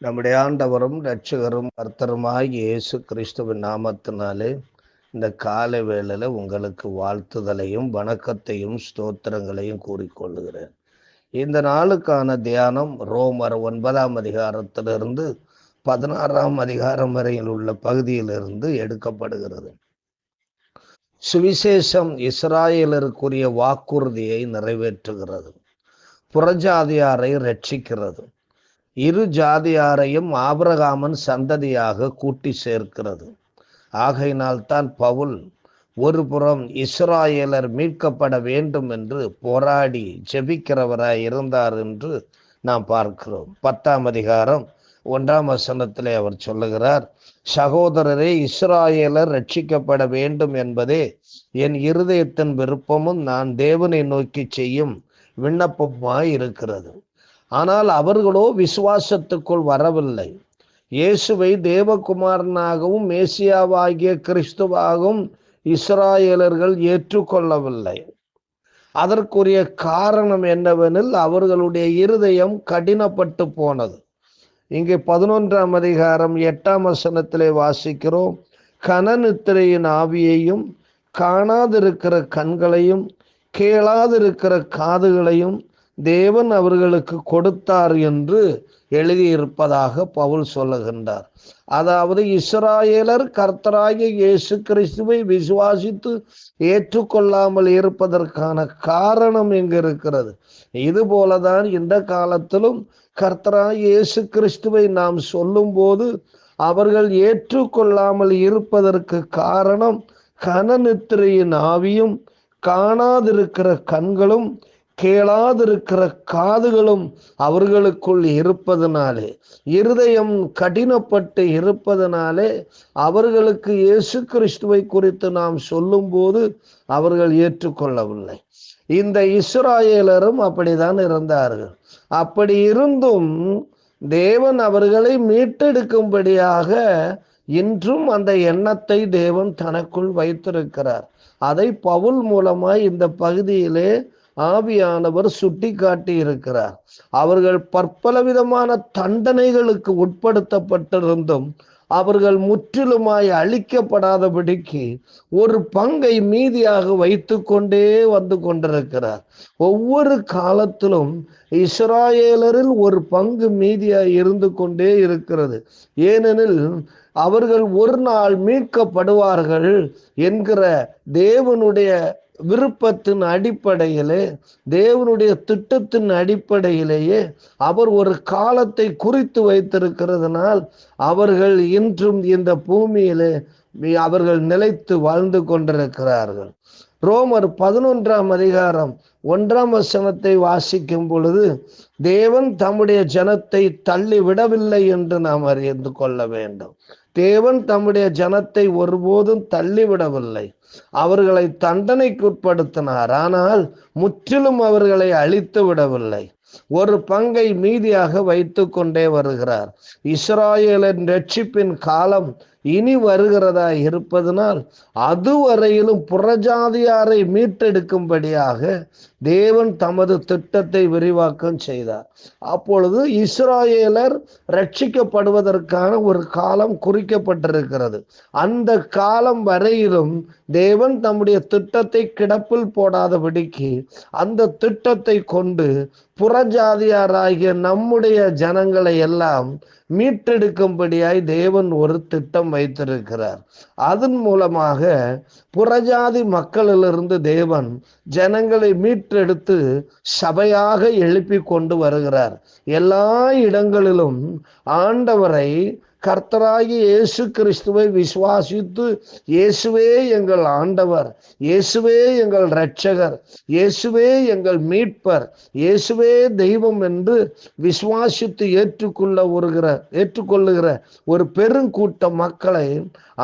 நம்முடைய ஆண்டவரும் ரட்சகரும் கர்த்தருமாய் இயேசு கிறிஸ்துவின் நாமத்தினாலே இந்த காலை வேளையில உங்களுக்கு வாழ்த்துதலையும் வணக்கத்தையும் ஸ்தோத்திரங்களையும் கூறிக்கொள்ளுகிறேன் இந்த நாளுக்கான தியானம் ரோமர் ஒன்பதாம் அதிகாரத்திலிருந்து பதினாறாம் அதிகாரம் வரையில் உள்ள பகுதியிலிருந்து எடுக்கப்படுகிறது. சுவிசேஷம் இஸ்ராயலருக்குரிய வாக்குறுதியை நிறைவேற்றுகிறது. புறஜாதியாரை ரட்சிக்கிறது இரு ஜாதியாரையும் ஆபிரகாமன் சந்ததியாக கூட்டி சேர்க்கிறது. ஆகையினால் தான் பவுல் ஒருபுறம் இஸ்ராயலர் மீட்கப்பட வேண்டும் என்று போராடி ஜெபிக்கிறவராய் இருந்தார் என்று நாம் பார்க்கிறோம். பத்தாம் அதிகாரம் ஒன்றாம் வசனத்திலே அவர் சொல்லுகிறார் சகோதரரே இஸ்ராயலர் ரட்சிக்கப்பட வேண்டும் என்பதே என் இருதயத்தின் விருப்பமும் நான் தேவனை நோக்கி செய்யும் விண்ணப்பமாய் இருக்கிறது ஆனால் அவர்களோ விசுவாசத்துக்குள் வரவில்லை. இயேசுவை தேவகுமாரனாகவும் மேசியாவாகிய கிறிஸ்துவாகவும் இஸ்ராயலர்கள் ஏற்றுக்கொள்ளவில்லை. அதற்குரிய காரணம் என்னவெனில் அவர்களுடைய இருதயம் கடினப்பட்டு போனது. இங்கே பதினொன்றாம் அதிகாரம் எட்டாம் வசனத்திலே வாசிக்கிறோம் கனநித்திரையின் ஆவியையும் காணாதிருக்கிற கண்களையும் கேளாதிருக்கிற காதுகளையும் தேவன் அவர்களுக்கு கொடுத்தார் என்று எழுதியிருப்பதாக பவுல் சொல்லுகின்றார். அதாவது இஸ்ராயலர் கர்த்தராகிய இயேசு கிறிஸ்துவை விசுவாசித்து ஏற்றுக்கொள்ளாமல் இருப்பதற்கான காரணம் இங்கு இருக்கிறது. இது போலதான் இந்த காலத்திலும் கர்த்தராகிய இயேசு கிறிஸ்துவை நாம் சொல்லும் போது அவர்கள் ஏற்றுக்கொள்ளாமல் இருப்பதற்கு காரணம் கனநித்திரையின் ஆவியும் காணாதிருக்கிற கண்களும் கேளாதிருக்கிற காதுகளும் அவர்களுக்குள் இருப்பதனாலே இருதயம் கடினப்பட்டு இருப்பதனாலே அவர்களுக்கு இயேசு கிறிஸ்துவை குறித்து நாம் சொல்லும்போது அவர்கள் ஏற்றுக்கொள்ளவில்லை. இந்த இஸ்ராயலரும் அப்படிதான் இருந்தார்கள். அப்படி இருந்தும் தேவன் அவர்களை மீட்டெடுக்கும்படியாக இன்றும் அந்த எண்ணத்தை தேவன் தனக்குள் வைத்திருக்கிறார். அதை பவுல் மூலமாய் இந்த பகுதியிலே ஆவியானவர் சுட்டி காட்டி இருக்கிறார் அவர்கள் பற்பல விதமான தண்டனைகளுக்கு உட்படுத்தப்பட்டிருந்தும் அவர்கள் முற்றிலுமாய் அழிக்கப்படாதபடிக்கு ஒரு பங்கை மீதியாக வைத்து கொண்டே வந்து கொண்டிருக்கிறார். ஒவ்வொரு காலத்திலும் இஸ்ராயேலரில் ஒரு பங்கு மீதியாய் இருந்து கொண்டே இருக்கிறது. ஏனெனில் அவர்கள் ஒரு நாள் மீட்கப்படுவார்கள் என்கிற தேவனுடைய விருப்பத்தின் அடிப்படையிலே தேவனுடைய திட்டத்தின் அடிப்படையிலேயே அவர் ஒரு காலத்தை குறித்து வைத்திருக்கிறதுனால் அவர்கள் இன்றும் இந்த பூமியிலே அவர்கள் நிலைத்து வாழ்ந்து கொண்டிருக்கிறார்கள். ரோமர் பதினொன்றாம் அதிகாரம் ஒன்றாம் வசனத்தை வாசிக்கும் பொழுது தேவன் தம்முடைய ஜனத்தை தள்ளி விடவில்லை என்று நாம் அறிந்து கொள்ள வேண்டும். தேவன் தம்முடைய ஜனத்தை ஒருபோதும் தள்ளிவிடவில்லை. அவர்களை தண்டனைக்குட்படுத்தினார். ஆனால் முற்றிலும் அவர்களை அழித்து விடவில்லை. ஒரு பங்கை மீதியாக வைத்து கொண்டே வருகிறார். இஸ்ராயலின் ரட்சிப்பின் காலம் இனி வருகிறதா இருப்பதனால் அதுவரையிலும் புறஜாதியாரை மீட்டெடுக்கும்படியாக தேவன் தமது திட்டத்தை விரிவாக்கம் செய்தார். அப்பொழுது இஸ்ராயலர் ரட்சிக்கப்படுவதற்கான ஒரு காலம் குறிக்கப்பட்டிருக்கிறது. அந்த காலம் வரையிலும் தேவன் தம்முடைய திட்டத்தை கிடப்பில் போடாதபடிக்கு அந்த திட்டத்தை கொண்டு புறஜாதியாராகிய நம்முடைய ஜனங்களை எல்லாம் மீட்டெடுக்கும்படியாய் தேவன் ஒரு திட்டம் வைத்திருக்கிறார். அதன் மூலமாக புறஜாதி மக்களிலிருந்து தேவன் ஜனங்களை மீட்டெடுத்து சபையாக எழுப்பி கொண்டு வருகிறார். எல்லா இடங்களிலும் ஆண்டவரை கர்த்தராகி இயேசு கிறிஸ்துவை விசுவாசித்து இயேசுவே எங்கள் ஆண்டவர் இயேசுவே எங்கள் இரட்சகர் இயேசுவே எங்கள் மீட்பர் இயேசுவே தெய்வம் என்று விசுவாசித்து ஏற்றுக்கொள்ள வருகிற ஏற்றுக்கொள்ளுகிற ஒரு பெருங்கூட்ட மக்களை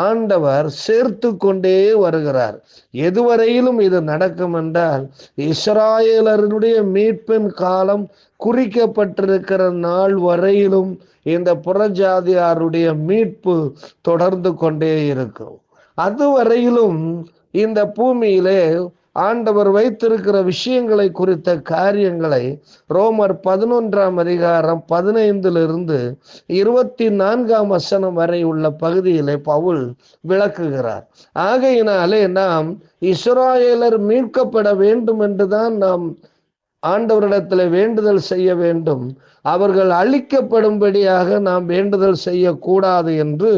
ஆண்டவர் சேர்த்து கொண்டே வருகிறார். எதுவரையிலும் இது நடக்கும் என்றால் இஸ்ராயலருடைய மீட்பின் காலம் குறிக்கப்பட்டிருக்கிற நாள் வரையிலும் இந்த புறஜாதியாருடைய மீட்பு தொடர்ந்து கொண்டே இருக்கும். அதுவரையிலும் இந்த பூமியிலே ஆண்டவர் வைத்திருக்கிற விஷயங்களை குறித்த காரியங்களை ரோமர் பதினொன்றாம் அதிகாரம் பதினைந்திலிருந்து இருபத்தி நான்காம் வசனம் வரை உள்ள பகுதியிலே பவுல் விளக்குகிறார். ஆகையினாலே நாம் இஸ்ராயலர் மீட்கப்பட வேண்டும் என்றுதான் நாம் ஆண்டவரிடத்தில் வேண்டுதல் செய்ய வேண்டும். அவர்கள் அழிக்கப்படும்படியாக நாம் வேண்டுதல் செய்யக்கூடாது என்று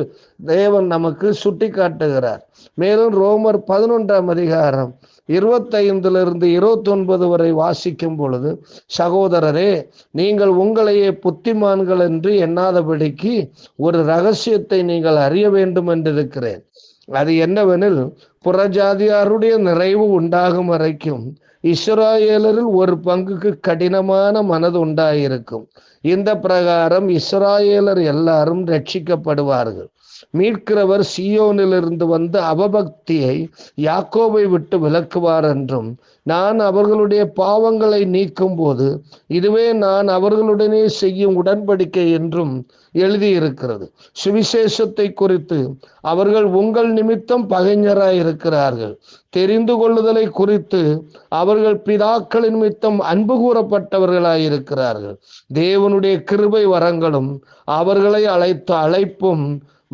தேவன் நமக்கு சுட்டி காட்டுகிறார் மேலும் ரோமர் பதினொன்றாம் அதிகாரம் இருபத்தைந்திலிருந்து இருபத்தி ஒன்பது வரை வாசிக்கும் பொழுது சகோதரரே நீங்கள் உங்களையே புத்திமான்கள் என்று எண்ணாதபடிக்கு ஒரு ரகசியத்தை நீங்கள் அறிய வேண்டும் என்றிருக்கிறேன். அது என்னவெனில் புறஜாதியாருடைய நிறைவு உண்டாகும் வரைக்கும் இஸ்ராயலரில் ஒரு பங்குக்கு கடினமான மனது உண்டாயிருக்கும். இந்த பிரகாரம் இஸ்ராயேலர் எல்லாரும் ரட்சிக்கப்படுவார்கள். மீட்கிறவர் சியோனிலிருந்து வந்து அவபக்தியை யாக்கோவை விட்டு விலக்குவார் என்றும் நான் அவர்களுடைய பாவங்களை நீக்கும் போது இதுவே நான் அவர்களுடனே செய்யும் உடன்படிக்கை என்றும் எழுதியிருக்கிறது. சுவிசேஷத்தை குறித்து அவர்கள் உங்கள் நிமித்தம் பகைஞராய் இருக்கிறார்கள். தெரிந்து கொள்ளுதலை குறித்து அவர்கள் பிதாக்கள் நிமித்தம் அன்பு கூறப்பட்டவர்களாய் இருக்கிறார்கள். தேவனுடைய கிருபை வரங்களும் அவர்களை அழைத்த அழைப்பும்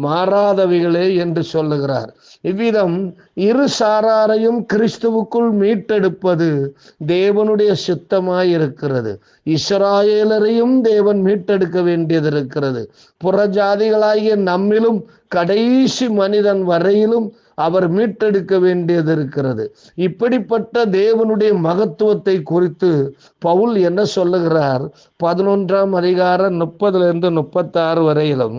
மாறாதவைகளே என்று சொல்லுகிறார். இவ்விதம் இரு சாராரையும் கிறிஸ்துவுக்குள் மீட்டெடுப்பது தேவனுடைய சித்தமாய் இருக்கிறது இஸ்ராயேலரையும் தேவன் மீட்டெடுக்க வேண்டியது இருக்கிறது புறஜாதிகளாகிய நம்மிலும் கடைசி மனிதன் வரையிலும் அவர் மீட்டெடுக்க வேண்டியது இருக்கிறது இப்படிப்பட்ட தேவனுடைய மகத்துவத்தை குறித்து பவுல் என்ன சொல்லுகிறார்? பதினொன்றாம் அதிகாரம் முப்பதுல இருந்து முப்பத்தாறு வரையிலும்.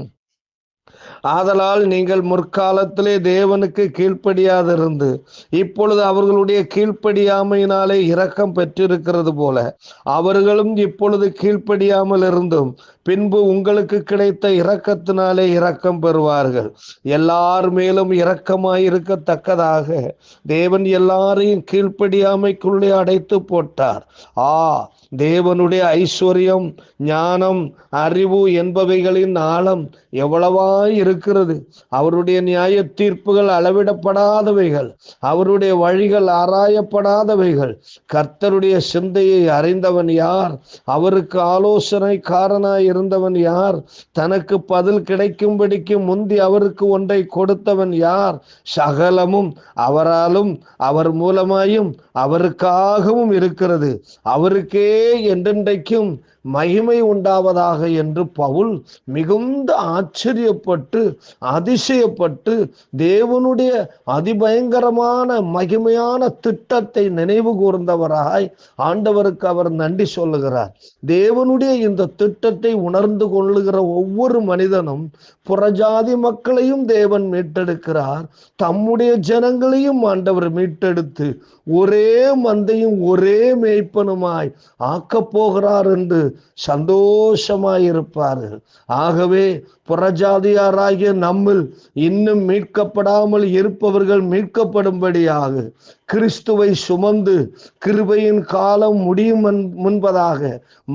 ஆதலால் நீங்கள் முற்காலத்திலே தேவனுக்கு கீழ்ப்படியாதிருந்து இப்பொழுது அவர்களுடைய கீழ்ப்படியாமையினாலே இரக்கம் பெற்றிருக்கிறது போல அவர்களும் இப்பொழுது கீழ்ப்படியாமல் இருந்தும் பின்பு உங்களுக்கு கிடைத்த இரக்கத்தினாலே இரக்கம் பெறுவார்கள். எல்லார் மேலும் இரக்கமாய் இருக்கத்தக்கதாக தேவன் எல்லாரையும் கீழ்ப்படியாமைக்குள்ளே அடைத்து போட்டார். ஆ தேவனுடைய ஐஸ்வர்யம் ஞானம் அறிவு என்பவைகளின் ஆழம் எவ்வளவாய் இருக்கிறது? அவருடைய நியாய தீர்ப்புகள் அளவிடப்படாதவைகள். அவருடைய வழிகள் ஆராயப்படாதவைகள். கர்த்தருடைய சிந்தையை அறிந்தவன் யார்? அவருக்கு ஆலோசனைக்காரனாய் இருந்தவன் யார்? தனக்கு பதில் கிடைக்கும்படிக்கு முந்தி அவருக்கு ஒன்றை கொடுத்தவன் யார்? சகலமும் அவராலும் அவர் மூலமாயும் அவருக்காகவும் இருக்கிறது. அவருக்கே என்றென்றைக்கும் மகிமை உண்டாவதாக என்று பவுல் மிகுந்த ஆச்சரியப்பட்டு அதிசயப்பட்டு தேவனுடைய அதிபயங்கரமான மகிமையான திட்டத்தை நினைவு கூர்ந்தவராய் ஆண்டவருக்கு அவர் நன்றி சொல்லுகிறார். தேவனுடைய இந்த திட்டத்தை உணர்ந்து கொள்ளுகிற ஒவ்வொரு மனிதனும் புறஜாதி மக்களையும் தேவன் மீட்டெடுக்கிறார். தம்முடைய ஜனங்களையும் ஆண்டவர் மீட்டெடுத்து ஒரே மந்தையும் ஒரே மேய்ப்பனுமாய் ஆக்கப் போகிறார் என்று சந்தோஷமாயிருப்பார்கள். ஆகவே புறஜாதியாராகிய நம்மில் இன்னும் மீட்கப்படாமல் இருப்பவர்கள் மீட்கப்படும்படியாக கிறிஸ்துவை சுமந்து கிருபையின் காலம் முடியும் முன்பதாக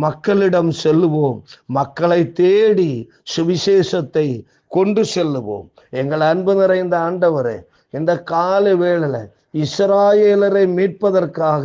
மக்களிடம் செல்லுவோம். மக்களை தேடி சுவிசேஷத்தை கொண்டு செல்லுவோம். எங்கள் அன்பு நிறைந்த ஆண்டவரே இந்த கால வேளையில இஸ்ராயலரை மீட்பதற்காக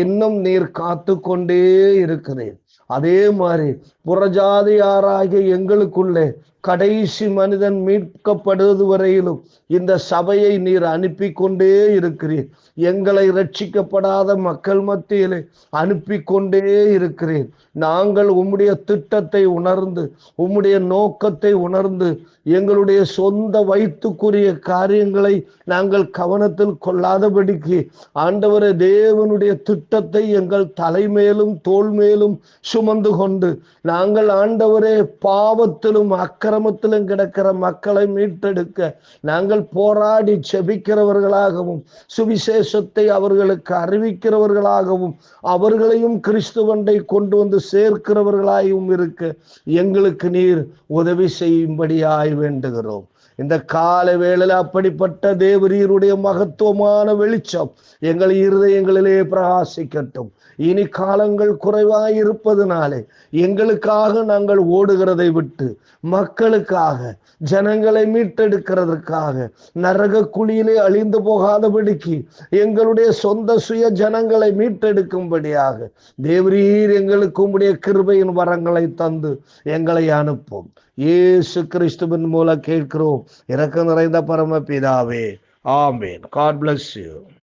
இன்னும் நீர் காத்து கொண்டே இருக்கிறேன் அதே மாதிரி புறஜாதியாராகிய எங்களுக்குள்ளே கடைசி மனிதன் மீட்கப்படுவது வரையிலும் இந்த சபையை நீர் அனுப்பி கொண்டே இருக்கிறீர். எங்களை ரட்சிக்கப்படாத மக்கள் மத்தியிலே அனுப்பி கொண்டே இருக்கிறீர். நாங்கள் உம்முடைய திட்டத்தை உணர்ந்து உம்முடைய நோக்கத்தை உணர்ந்து எங்களுடைய சொந்த வைத்துக்குரிய காரியங்களை நாங்கள் கவனத்தில் கொள்ளாதபடிக்கு ஆண்டவரே தேவனுடைய திட்டத்தை எங்கள் தலைமேலும் தோல் மேலும் சுமந்து கொண்டு நாங்கள் ஆண்டவரே பாவத்திலும் அக்கிரமத்திலும் கிடக்கிற மக்களை மீட்டெடுக்க நாங்கள் போராடி செபிக்கிறவர்களாகவும் சுவிசேஷத்தை அவர்களுக்கு அறிவிக்கிறவர்களாகவும் அவர்களையும் கிறிஸ்துவண்டை கொண்டு வந்து சேர்க்கிறவர்களாகவும் இருக்க எங்களுக்கு நீர் உதவி செய்யும்படியாய் வேண்டுகிறோம். இந்த கால வேளையில் அப்படிப்பட்ட தேவரீருடைய மகத்துவமான வெளிச்சம் எங்கள் இருதயங்களிலே பிரகாசிக்கட்டும். இனி காலங்கள் குறைவாய் இருப்பதனாலே எங்களுக்காக நாங்கள் ஓடுகிறதை விட்டு மக்களுக்காக ஜனங்களை மீட்டெடுக்கிறதுக்காக நரக குழியிலே அழிந்து போகாதபடிக்கு எங்களுடைய சொந்த சுய ஜனங்களை மீட்டெடுக்கும்படியாக தேவரீர் எங்களுக்கு உம்முடைய கிருபையின் வரங்களை தந்து எங்களை அனுப்பும். இயேசு கிறிஸ்துவின் மூலம் கேட்கிறோம். இறக்க நிறைந்த பரம பிதாவே ஆமேன். God bless you